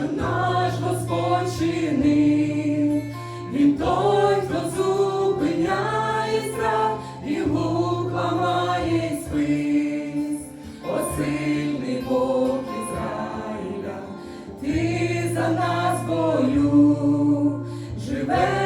що наш Господь чинив, Він той, хто зупиняє страх, і лук ламає спис, О, сильний Бог Ізраїля, ти за нас бою живеш.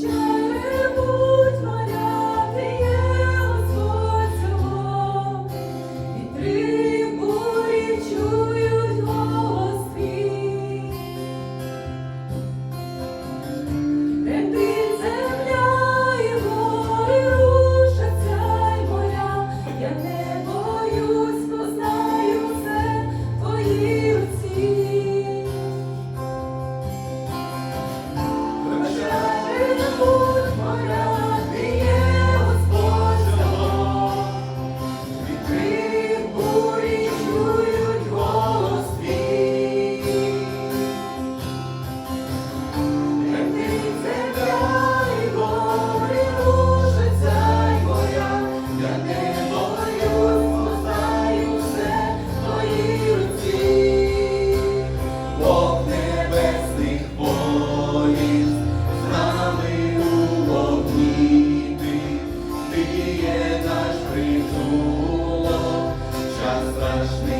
Черебуть моя, ти є Господь свого, і три. trust me.